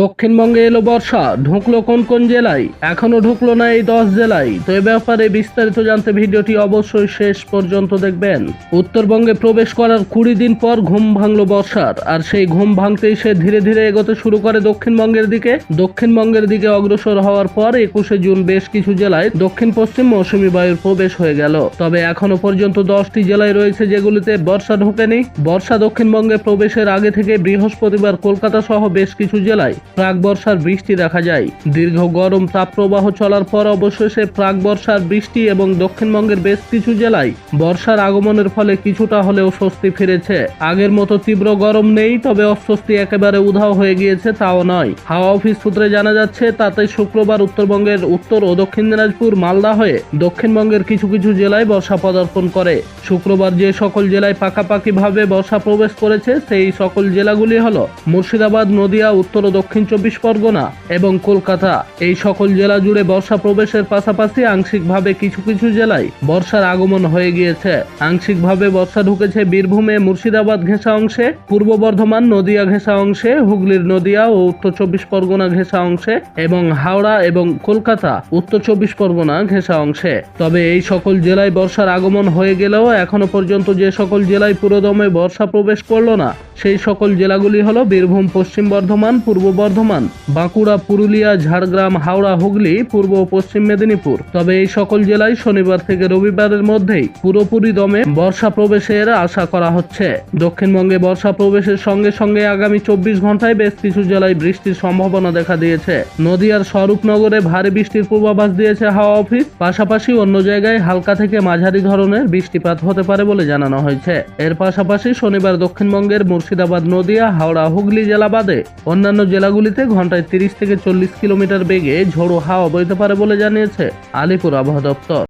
দক্ষিণবঙ্গে এলো বর্ষা, ঢুকলো কোন কোন জেলায়? এখনও ঢুকলো না এই দশ জেলায়। তো এ ব্যাপারে বিস্তারিত জানতে ভিডিওটি অবশ্যই শেষ পর্যন্ত দেখবেন। উত্তরবঙ্গে প্রবেশ করার কুড়ি দিন পর ঘুম ভাঙলো বর্ষার, আর সেই ঘুম ভাঙতেই সে ধীরে ধীরে এগোতে শুরু করে দক্ষিণবঙ্গের দিকে। দক্ষিণবঙ্গের দিকে অগ্রসর হওয়ার পর একুশে জুন বেশ কিছু জেলায় দক্ষিণ পশ্চিম মৌসুমী বায়ুর প্রবেশ হয়ে গেল। তবে এখনও পর্যন্ত দশটি জেলায় রয়েছে যেগুলিতে বর্ষা ঢোকেনি। বর্ষা দক্ষিণবঙ্গে প্রবেশের আগে থেকে বৃহস্পতিবার কলকাতা সহ বেশ কিছু জেলায় প্রাক বর্ষার বৃষ্টি দেখা যায়। দীর্ঘ গরম তাপপ্রবাহ চলার পর অবশেষে প্রাক বর্ষার বৃষ্টি এবং দক্ষিণবঙ্গের বেশ কিছু জেলায় বর্ষার আগমনের ফলে কিছুটা হলেও স্বস্তি ফিরেছে। আগের মতো তীব্র গরম নেই, তবে অস্বস্তি একেবারে উধাও হয়ে গিয়েছে তাও নয়। হাওয়া অফিস সূত্রে জানা যাচ্ছে, তাতে শুক্রবার উত্তরবঙ্গের উত্তর ও দক্ষিণ দিনাজপুর মালদা হয়ে দক্ষিণবঙ্গের কিছু কিছু জেলায় বর্ষা পদার্পণ করে। শুক্রবার যে সকল জেলায় পাকাপাকিভাবে বর্ষা প্রবেশ করেছে, সেই সকল জেলাগুলি হল মুর্শিদাবাদ, নদিয়া, উত্তর ও দক্ষিণ চব্বিশ পরগনা এবং কলকাতা। এই সকল জেলা জুড়ে বর্ষা প্রবেশের পাশাপাশি আংশিকভাবে কিছু কিছু জেলায় বর্ষার আগমন হয়ে গিয়েছে। আংশিকভাবে বর্ষা ঢুকেছে বীরভূমে, মুর্শিদাবাদ ঘেঁষা অংশে, পূর্ব বর্ধমান নদিয়া ঘেঁষা অংশে, হুগলির নদিয়া ও উত্তর চব্বিশ পরগনা ঘেঁষা অংশে এবং হাওড়া এবং কলকাতা উত্তর চব্বিশ পরগনা ঘেঁষা অংশে। তবে এই সকল জেলায় বর্ষার আগমন হয়ে গেলেও এখনও পর্যন্ত যে সকল জেলায় পুরোদমে বর্ষা প্রবেশ করল না, সেই সকল জেলাগুলি হলো বীরভূম, পশ্চিম বর্ধমান পূর্ব বর্ধমান, বাঁকুড়া, পুরুলিয়া, ঝাড়গ্রাম, হাওড়া, হুগলি, পূর্ব ও পশ্চিম মেদিনীপুর। তবে এই সকল জেলায় শনিবার থেকে রবিবারের মধ্যেই পুরোপুরি দমে বর্ষা প্রবেশের আশা করা হচ্ছে। দক্ষিণবঙ্গে বর্ষা প্রবেশের সঙ্গে সঙ্গে আগামী চব্বিশ ঘন্টায় বেশ কিছু জেলায় বৃষ্টির সম্ভাবনা দেখা দিয়েছে। নদিয়ার স্বরূপনগরে ভারী বৃষ্টির পূর্বাভাস দিয়েছে হাওয়া অফিস। পাশাপাশি অন্য জায়গায় হালকা থেকে মাঝারি ধরনের বৃষ্টিপাত হতে পারে বলে জানানো হয়েছে। এর পাশাপাশি শনিবার দক্ষিণবঙ্গের মুর্শিদাবাদ, নদিয়া, হাওড়া, হুগলি জেলা বাদে অন্যান্য জেলাগুলিতে ঘন্টায় তিরিশ থেকে চল্লিশ কিলোমিটার বেগে ঝোড়ো হাওয়া বইতে পারে বলে জানিয়েছে আলিপুর আবহাওয়া দপ্তর।